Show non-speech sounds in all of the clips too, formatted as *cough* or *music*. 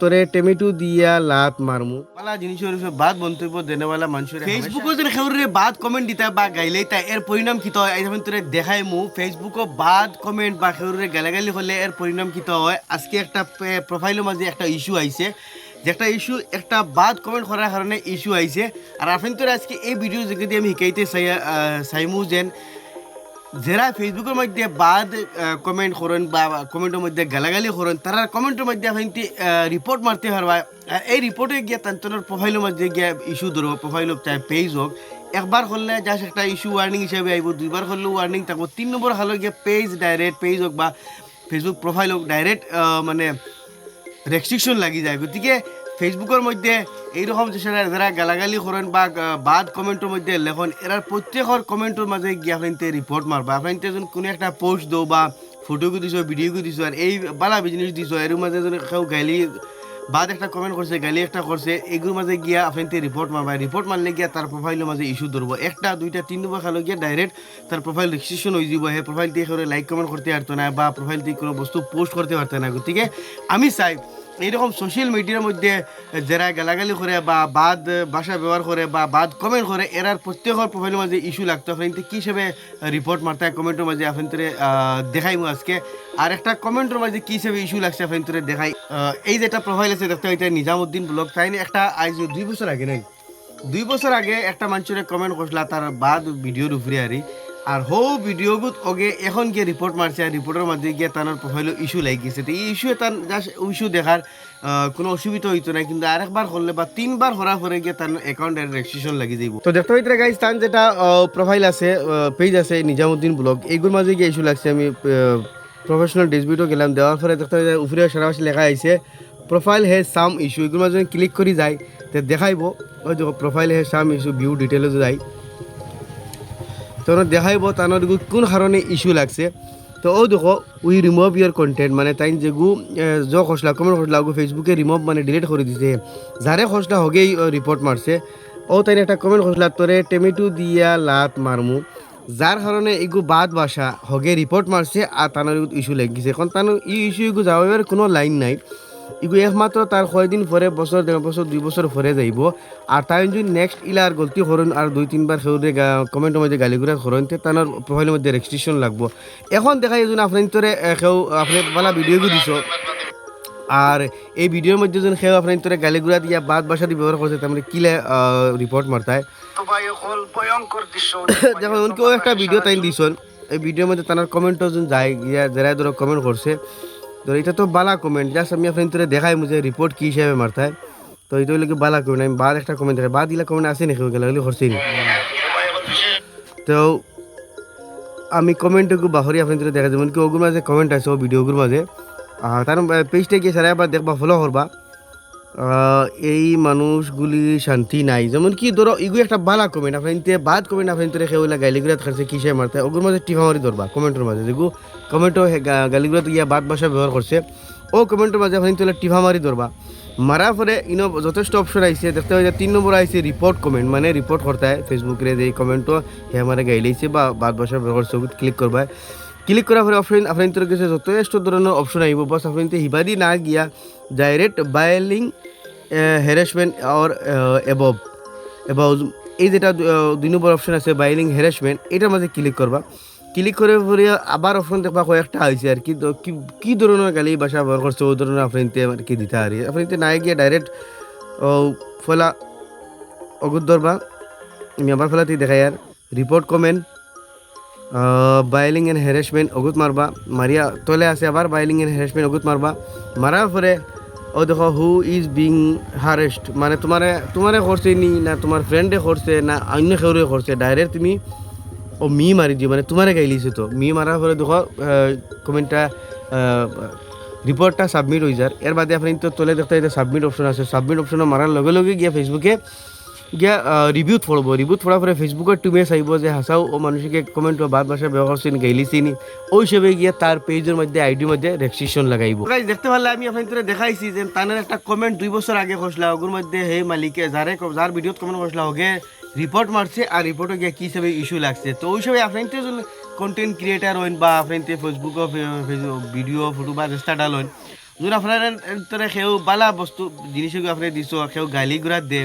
তোরে টমেটো দিয়া লাত মারমু। পালা জিনিসের বাদ মন্তব্য দেনেওয়ালা মানুষের ফেসবুকে যদি খেউরে বাদ কমেন্ট দিতা বা গাইলে তা এর পরিণাম কি হয় তোরে দেখাই মু ফেসবুকে বাদ কমেন্ট বা খেউরে গালাগালি হলে এর পরিণাম কি হয় আজকে একটা প্রোফাইলের মাঝে একটা ইস্যু আইছে। যে একটা ইস্যু একটা বাদ কমেন্ট করার কারণে ইস্যু আইছে। আর আপনি তোর আজকে এই ভিডিও যদি আমি শিকাইতে চাই চাইমু যেন যারা ফেসবুকের মধ্যে বাদ কমেন্ট করেন বা কমেন্টের মধ্যে গালাগালি করেন, তারা কমেন্টের মধ্যে আপনি রিপোর্ট মারতে পারবা। এই রিপোর্টে গিয়ে তান্তনের প্রোফাইলের মধ্যে গিয়ে ইস্যু ধরবো প্রোফাইল হোক চাই পেজ হোক, একবার করলে জাস্ট একটা ইস্যু ওয়ার্নিং হিসেবে আইব, দুইবার করলে ওয়ার্নিং থাকব, তিন নম্বর হলো গিয়ে পেজ ডাইরেক্ট পেজ হোক বা ফেসবুক প্রোফাইল হোক ডাইরেক্ট মানে রেস্ট্রিকশন লাগি যায়। গতিকে ফেসবুকের মধ্যে এইরকম যে যারা গালাগালি করেন বা বাদ কমেন্টের মধ্যে লেখন এরার প্রত্যেকের কমেন্টের মাঝে গিয়ে আপনার রিপোর্ট মারবা আপনার কোনো একটা পোস্ট দো বা ফটোকে দিছো ভিডিওকে দিছো আর এই বালা বিজনেস দিছো এর মাঝে যদি কেউ গালি, বাদ একটা কমেন্ট করছে গালি একটা করছে এগুলোর মাঝে গিয়া আপনার রিপোর্ট মারবা রিপোর্ট মারলে গিয়া তার প্রোফাইলের মাঝে ইস্যু ধরবো একটা, দুইটা তিন নম্বর খালো গিয়া ডাইরেক্ট তার প্রোফাইল রেজিস্ট্রেশন হয়ে যাব হে প্রোফাইল দিয়ে লাইক কমেন্ট করতে পারতো না বা প্রোফাইল দিয়ে কোনো বস্তু পোস্ট করতে পারতো না। গতিকে আমি চাই এইরকম সোশ্যাল মিডিয়ার মধ্যে যারা গালাগালি করে বা বাদ ভাষা ব্যবহার করে বা বাদ কমেন্ট করে, এরার প্রত্যেকের প্রোফাইলের মাঝে ইস্যু লাগতো। আপনি কি হিসেবে রিপোর্ট মারতে হয়? কমেন্টের মাঝে আপনি দেখাই আজকে। আর একটা কমেন্টের মাঝে কি হিসেবে ইস্যু লাগছে আপনি দেখাই এই যেটা প্রোফাইল আছে, দেখতে এটা নিজামুদ্দিন ব্লগ। তাই একটা আজ দুই বছর আগে নাই, দুই বছর আগে একটা মানুষের কমেন্ট করছিল, তার বাদ ভিডিওর উপরে আরি আর হো ভিডিওগুত ওগে এখন গিয়ে রিপোর্ট মারছে আর রিপোর্টের মাঝে গিয়ে তার প্রোফাইল ইস্যু লাগি গেছে তো এই ইস্যু তার জাস্ট ইস্যু দেখার কোনো অসুবিধা হইতো না কিন্তু আরেকবার করলে বা তিনবার হরা পরে গিয়ে তার অ্যাকাউন্টের রেজিস্ট্রেশন লাগি যাইব তো দেখতে হইতে গাইজ তার যেটা প্রোফাইল আছে পেজ আছে, নিজামুদ্দিন ব্লগ এইগুলোর মাঝে গিয়ে ইস্যু লাগছে। আমি প্রফেশনাল ডিসবিউটও গেলাম। দেওয়ার পরে দেখতে হয় উপরে সারা লেখা আইছে প্রোফাইল হে সাম ইস্যু এগুলোর মাঝে ক্লিক করি যাই তো দেখাইব। ওই দেখো প্রোফাইল হে সাম ইস্যু ভিউ ডিটেলস যাই তো দেখাইব তার কোন কারণে ইস্যু লাগছে। তো ও দেখো উই রিমুভ ইয়ার কন্টেন্ট মানে তাই যেগু জ খসলা কমেন্ট খসলা ফেসবুকে রিমুভ মানে ডিলিট করে দিছে। যারে খসলা হগেই রিপোর্ট মারছে ও তাই একটা কমেন্ট খসলা তোরে টমেটো দিয়া লাত মারমু যার কারণে এগু বাদ বাসা হগে রিপোর্ট মারছে আর তানোর ইস্যু লেগিছে এখন তানো ই ইস্যু এগু যাওয়ার কোনো লাইন নাই। ইগু একমাত্র তার কয়দিন পরে বছর দেড় বছর দুই বছর পরে যাইব। আর তাই যদি নেক্সট ইলার গলতি করুন আর দুই তিনবার সেউরে কমেন্টের মধ্যে গালিগুড়া করুন তে তার প্রোফাইলের মধ্যে রেজিস্ট্রেশন লাগবো। এখন দেখা *coughs* যায় আপনি তোরে কেউ আপনি বলা ভিডিওগুলো দিছ। আর এই ভিডিওর মধ্যে যখন কেউ আপনার তোরে গালিগুড়া দিয়া বাদ বাসা দিয়ে ব্যবহার করছে তার কিলে রিপোর্ট মারতায় যেমন কেউ একটা ভিডিও তাই দিছন। এই ভিডিওর মধ্যে তার কমেন্টও গিয়া যারা ধরো কমেন্ট করছে তো এটা তো বালা কমেন্ট জাস্ট আমি আপনার তোরে দেখাই মুঝে রিপোর্ট কি হিসাবে মারতায় তো এটা হইলে কি বালা কমেন্ট আমি বাদ একটা কমেন্ট দেখাই, বাদ দিলা কমেন্ট আছে নাকি গেলে হলে করছি নি। তো আমি কমেন্টটুকু বাহরি আপনার তোরে দেখা যেমন কি ওগুর মাঝে কমেন্ট আছে ও ভিডিওগুর মাঝে। আর তার পেজটা গিয়ে সারা আবার দেখবা ফলো করবা। এই মানুষগুলি শান্তি নাই। যেমন কি, ধরো, ইগু একটা বালা কমেন্ট আপনার ইনতে বাদ কমেন্ট আপনার তোরে খেয়ে গালিগুড়াত খাচ্ছে কিসে মারতে ওগুর মাঝে টিফা মারি ধরবা কমেন্টের মাঝে যেগু কমেন্টও গালিগুড়াত গিয়া বাদ ভাষা ব্যবহার করছে ও কমেন্টের মাঝে আপনার তোলে টিফা মারি ধরবা। মারার পরে ইনো যথেষ্ট অপশন আইছে দেখতে যে তিন নম্বর আইছে রিপোর্ট কমেন্ট মানে রিপোর্ট করতে ফেসবুকে যে কমেন্টও হে আমার গাইলেছে বা বাদ ভাষা ব্যবহার করছে ক্লিক করবা ক্লিক করার পরে অপশন আপনার কাছে যথেষ্ট ধরনের অপশন আইব বাস আপনার হিবাদি না গিয়া ডাইরেক্ট বায়ালিং হ্যারাসমেন্ট আর এবভ এবাউ এই যেটা দুই নম্বর অপশন আছে বাইলিং হ্যারাসমেন্ট এটার মাঝে ক্লিক করবা। ক্লিক করে পরে আবার অপশন দেখবা কয়েকটা হয়েছে আর কি। কি- ধরনের গালি ভাষা ব্যবহার করছে ওই ধরনের আপনার আর কি দিতে পারি? আপনার না গিয়ে ডাইরেক্ট ফলা, অগুত ধরবা। আমি আবার ফেলাতে দেখাই আর। Report comment bullying and harassment অগুত মারবা। মারিয়া তলে আছে আবার বাইলিং এন্ড হ্যারাসমেন্ট অগুত মারবা। মারার পরে ও দেখো হু ইজ বিং হারেস্ট মানে তোমারে তোমারে করছে নি, না তোমার ফ্রেন্ডে করছে, না অন্য কেউরে করছে? ডাইরেক্ট তুমি, ও মি মারি দিও মানে তোমারে গাইলিছে তো। মি মারার পরে দেখো কমেন্টটা রিপোর্টটা সাবমিট হয়ে যার এর বাদে আপনি তো তোলে দেখতে সাবমিট অপশন আছে। সাবমিট অপশন মারার লগে লগে গিয়ে ফেসবুকে গিয়া রিভিউ পড়ব রিভিউ পড়ার পরে ফেসবুকের টুমে চাইব যে হাসাও ও মানুষকে কমেন্ট বা বাদ ভাষা ব্যবহার করছেন গাইলিছিনি ওই হিসেবে গিয়া তার পেজের মধ্যে আইডির মধ্যে রেজিস্ট্রেশন লাগাইব। দেখতে পারলে আমি আপনাদের দেখাইছি যে তানের একটা কমেন্ট দুই বছর আগে করছিলাম ওগুর মধ্যে, হে মালিকে যারে যার ভিডিওত কমেন্ট করছিলাম ওকে রিপোর্ট মারছে আর রিপোর্টে গিয়ে কী হিসেবে ইস্যু লাগছে? তো ওই হিসেবে আপনার কন্টেন্ট ক্রিয়েটার হইন বা আপনার ফেসবুক ভিডিও ফটো বা রেস্টা ডাল হইন, যোন আপনার সেও বালা বস্তু জিনিস আপনি দিছ, সেও গালি গুড়া দে।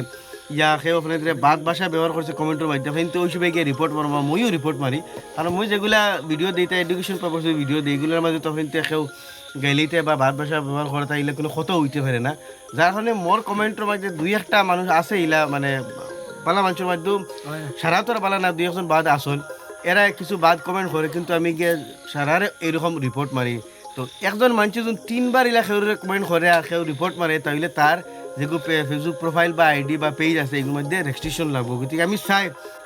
ইয়া সেও আপনার বাদ ভাষা ব্যবহার করছে কমেন্টের মাধ্যমে। কিন্তু ওই সবাই গিয়ে রিপোর্ট মারবা মইও রিপোর্ট মারি কারণ মই যেগুলা ভিডিও দিতে এডুকেশন পারপাসে ভিডিও দিই এগুলোর মাঝে তখন সেও গেলিতে বা ভাত ভাষা ব্যবহার করা তাইলে কোনো ক্ষত হইতে পারে না। যার কারণে মোর কমেন্টের মাঝে দুই একটা মানুষ আছে ইলা মানে বালা মানুষের মাধ্যম সারা তোর বালা না দুই একজন বাদ আসল। এরা কিছু বাদ কমেন্ট করে কিন্তু আমি গিয়ে সারারে এরকম রিপোর্ট মারি তো একজন মানুষ যখন তিনবার ইলা সেউর কমেন্ট করে আর সেও রিপোর্ট মারে তাহলে তার যেগুলো ফেসবুক প্রোফাইল বা আইডি বা পেজ আছে, এগুলোর মধ্যে রেস্ট্রিকশন লাগবে। গতিকে আমি চাই,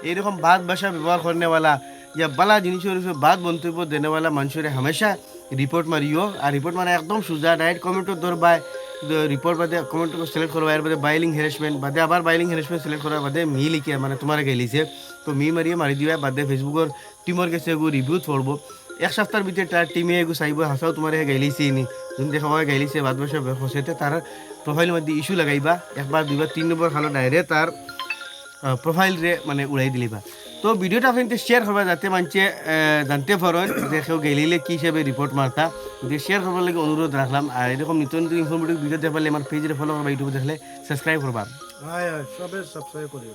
এইরকম বাদ ভাষা ব্যবহার করেনেওয়ালা ইয়া বালা জিনিসের উপরে বাদ মন্তব্য দেনেওয়ালা মানুষের হামেশা রিপোর্ট মারিও। আর রিপোর্ট মারা একদম সোজা ডাইরেক্ট কমেন্টও ধরবায়। রিপোর্ট বাদে কমেন্ট সিলেক্ট করবা এর বাদে বাইলিং হ্যারাসমেন্ট বাদে আবার বাইলিং হ্যারাসমেন্ট সিলেক্ট করার বাদে মি লিখে মানে তোমার গেলিছে তো মি মারিয়ে মারি দিবা, বাদে ফেসবুকের টিমর কাছে এগু রিভিউ পড়ব। এক সপ্তাহের ভিতরে তার টিমে এগু চাইব, হাসাও তোমার গাইলিছে নি যোন দেখা হয় গাইলিছে, বাদ বসে হসেতে তার প্রোফাইলের মধ্যে ইস্যু লাগাইবা, একবার, দুইবার, তিন নম্বর খালো ডাইরেক্ট তার প্রোফাইল রে মানে উড়াই দিলিবা। তো ভিডিওটা আপনি শেয়ার করবা যাতে মানুষে জানতে পারেন যে কেউ গেলিলে কি হিসেবে রিপোর্ট মারতা যে শেয়ার করবার লাগে অনুরোধ রাখলাম। আর এরকম নিত্য নতুন ইনফরমেটিভ ভিডিও দেখলে আমার পেজে ফলো করবা ইউটিউবে দেখলে সাবস্ক্রাইব করবা। হ্যাঁ সবে সাবস্ক্রাইব করি